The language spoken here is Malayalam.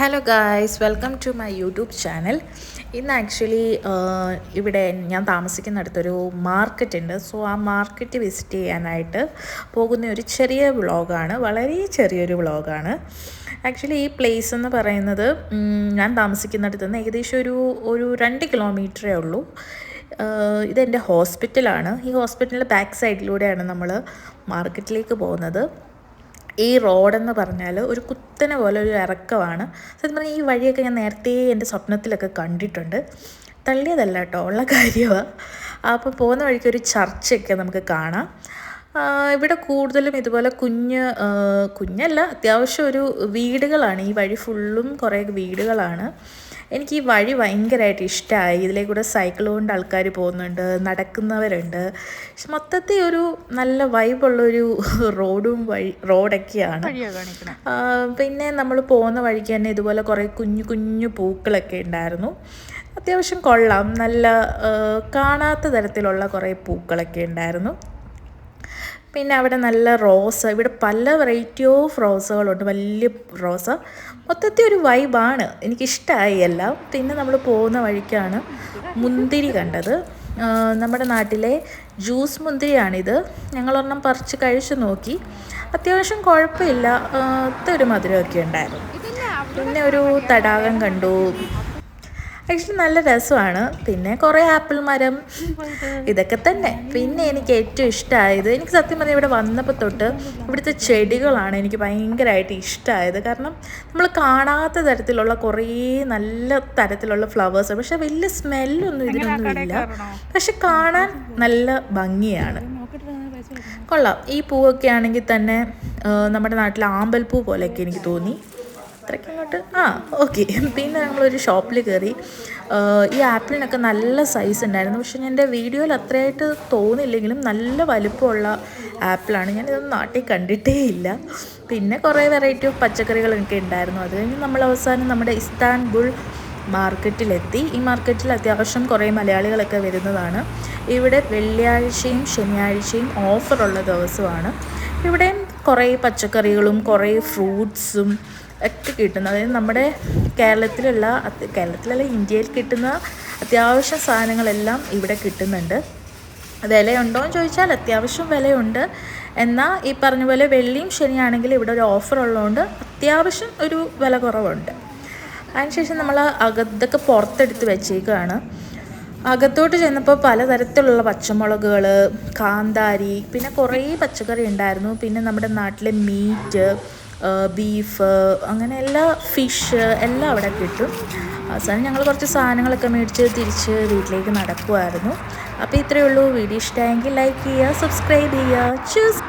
Hello guys welcome to my YouTube channel ഇന്ന് ആക്ച്വലി ഇവിടെ ഞാൻ താമസിക്കുന്നിടത്തൊരു മാർക്കറ്റ് ഉണ്ട്. സോ ആ മാർക്കറ്റ് വിസിറ്റ് ചെയ്യാനായിട്ട് പോകുന്ന ഒരു ചെറിയ വ്ളോഗാണ്. വളരെ ചെറിയൊരു വ്ളോഗാണ്. ആക്ച്വലി ഈ പ്ലേസ് എന്ന് പറയുന്നത് ഞാൻ താമസിക്കുന്നിടത്ത് നിന്ന് ഏകദേശം ഒരു ഒരു രണ്ട് കിലോമീറ്ററേ ഉള്ളൂ. ഇതെന്റെ ഹോസ്പിറ്റലാണ് ഈ ഹോസ്പിറ്റലിന്റെ ബാക്ക് സൈഡിലൂടെയാണ് നമ്മൾ മാർക്കറ്റിലേക്ക് പോകുന്നത്. ഈ റോഡെന്ന് പറഞ്ഞാൽ ഒരു കുത്തനെ പോലെ ഒരു ഇറക്കമാണ്. സത്യം പറഞ്ഞാൽ ഈ വഴിയൊക്കെ ഞാൻ നേരത്തെ എന്റെ സ്വപ്നത്തിലൊക്കെ കണ്ടിട്ടുണ്ട്. തള്ളിയതല്ല കേട്ടോ ഉള്ള കാര്യമാണ് അപ്പോൾ പോകുന്ന വഴിക്ക് ഒരു ചർച്ചയൊക്കെ നമുക്ക് കാണാം. ഇവിടെ കൂടുതലും ഇതുപോലെ കുഞ്ഞ് കുഞ്ഞല്ല അത്യാവശ്യം ഒരു വീടുകളാണ്. ഈ വഴി ഫുള്ളും കുറേ വീടുകളാണ്. എനിക്ക് ഈ വഴി ഭയങ്കരമായിട്ട് ഇഷ്ടമായി ഇതിലെ കൂടെ സൈക്കിൾ കൊണ്ട് ആൾക്കാർ പോകുന്നുണ്ട് നടക്കുന്നവരുണ്ട്. പക്ഷെ മൊത്തത്തിൽ ഒരു നല്ല വൈബുള്ളൊരു റോഡും വഴി റോഡൊക്കെയാണ് പിന്നെ നമ്മൾ പോകുന്ന വഴിക്ക് തന്നെ ഇതുപോലെ കുറേ കുഞ്ഞു കുഞ്ഞു പൂക്കളൊക്കെ ഉണ്ടായിരുന്നു. അത്യാവശ്യം കൊള്ളാം. നല്ല കാണാത്ത തരത്തിലുള്ള കുറേ പൂക്കളൊക്കെ ഉണ്ടായിരുന്നു. പിന്നെ അവിടെ നല്ല റോസ് ഇവിടെ പല വെറൈറ്റി ഓഫ് റോസുകളുണ്ട് വലിയ റോസ് മൊത്തത്തിൽ ഒരു വൈബാണ് എനിക്കിഷ്ടമായി എല്ലാം. പിന്നെ നമ്മൾ പോകുന്ന വഴിക്കാണ് മുന്തിരി കണ്ടത്. നമ്മുടെ നാട്ടിലെ ജ്യൂസ് മുന്തിരിയാണിത്. ഞങ്ങളൊരെണ്ണം പറിച്ച് കഴിച്ചു നോക്കി. അത്യാവശ്യം കുഴപ്പമില്ല. ഒരു മധുരമൊക്കെ ഉണ്ടായിരുന്നു. പിന്നെ ഒരു തടാകം കണ്ടു. ആക്ച്വലി നല്ല രസമാണ്. പിന്നെ കുറേ ആപ്പിൾ മരം ഇതൊക്കെ തന്നെ. പിന്നെ എനിക്ക് ഏറ്റവും ഇഷ്ടമായത് എനിക്ക് സത്യം പറഞ്ഞാൽ ഇവിടെ വന്നപ്പോൾ തൊട്ട് ഇവിടുത്തെ ചെടികളാണ് എനിക്ക് ഭയങ്കരമായിട്ട് ഇഷ്ടമായത് കാരണം നമ്മൾ കാണാത്ത തരത്തിലുള്ള കുറേ നല്ല തരത്തിലുള്ള ഫ്ലവേഴ്സ് പക്ഷെ വലിയ സ്മെല്ലൊന്നും ഇതിനൊന്നും ഇല്ല. പക്ഷെ കാണാൻ നല്ല ഭംഗിയാണ്. കൊള്ളാം. ഈ പൂവൊക്കെ ആണെങ്കിൽ തന്നെ നമ്മുടെ നാട്ടിലെ ആമ്പൽപ്പൂ പോലെയൊക്കെ എനിക്ക് തോന്നി. അത്രയ്ക്ക് അങ്ങോട്ട് ആ ഓക്കെ പിന്നെ നമ്മളൊരു ഷോപ്പിൽ കയറി ഈ ആപ്പിളിനൊക്കെ നല്ല സൈസ് ഉണ്ടായിരുന്നു. പക്ഷെ എന്റെ വീഡിയോയിൽ അത്രയായിട്ട് തോന്നില്ലെങ്കിലും നല്ല വലുപ്പമുള്ള ആപ്പിളാണ്. ഞാനിതൊന്നും നാട്ടിൽ കണ്ടിട്ടേ ഇല്ല. പിന്നെ കുറേ വെറൈറ്റി ഓഫ് പച്ചക്കറികളൊക്കെ ഉണ്ടായിരുന്നു. അത് കഴിഞ്ഞ് നമ്മൾ അവസാനം നമ്മുടെ ഇസ്താൻബുൾ മാർക്കറ്റിലെത്തി. ഈ മാർക്കറ്റിൽ അത്യാവശ്യം കുറേ മലയാളികളൊക്കെ വരുന്നതാണ്. ഇവിടെ വെള്ളിയാഴ്ചയും ശനിയാഴ്ചയും ഓഫറുള്ള ദിവസമാണ്. ഇവിടെയും കുറേ പച്ചക്കറികളും കുറേ ഫ്രൂട്ട്സും ഒക്കെ കിട്ടുന്നു അതായത് നമ്മുടെ കേരളത്തിലുള്ള കേരളത്തിലല്ല ഇന്ത്യയിൽ കിട്ടുന്ന അത്യാവശ്യ സാധനങ്ങളെല്ലാം ഇവിടെ കിട്ടുന്നുണ്ട്. വിലയുണ്ടോ എന്ന് ചോദിച്ചാൽ അത്യാവശ്യം വിലയുണ്ട്. എന്നാൽ ഈ പറഞ്ഞ പോലെ വെള്ളിയും ശനിയാണെങ്കിൽ ഇവിടെ ഒരു ഓഫർ ഉള്ളതുകൊണ്ട് അത്യാവശ്യം ഒരു വില കുറവുണ്ട്. അതിനുശേഷം നമ്മൾ അകത്തൊക്കെ പുറത്തെടുത്ത് വെച്ചേക്കുകയാണ് അകത്തോട്ട് ചെന്നപ്പോൾ പലതരത്തിലുള്ള പച്ചമുളകുകൾ കാന്താരി പിന്നെ കുറേ പച്ചക്കറി ഉണ്ടായിരുന്നു. പിന്നെ നമ്മുടെ നാട്ടിലെ മീറ്റ് ബീഫ് അങ്ങനെ എല്ലാ ഫിഷ് എല്ലാം അവിടെ കിട്ടും. അവസാനം ഞങ്ങൾ കുറച്ച് സാധനങ്ങളൊക്കെ മേടിച്ച് തിരിച്ച് വീട്ടിലേക്ക് നടക്കുമായിരുന്നു അപ്പോൾ ഇത്രയേ ഉള്ളൂ. വീഡിയോ ഇഷ്ടമായെങ്കിൽ ലൈക്ക് ചെയ്യുക സബ്സ്ക്രൈബ് ചെയ്യുക. ചൂസ്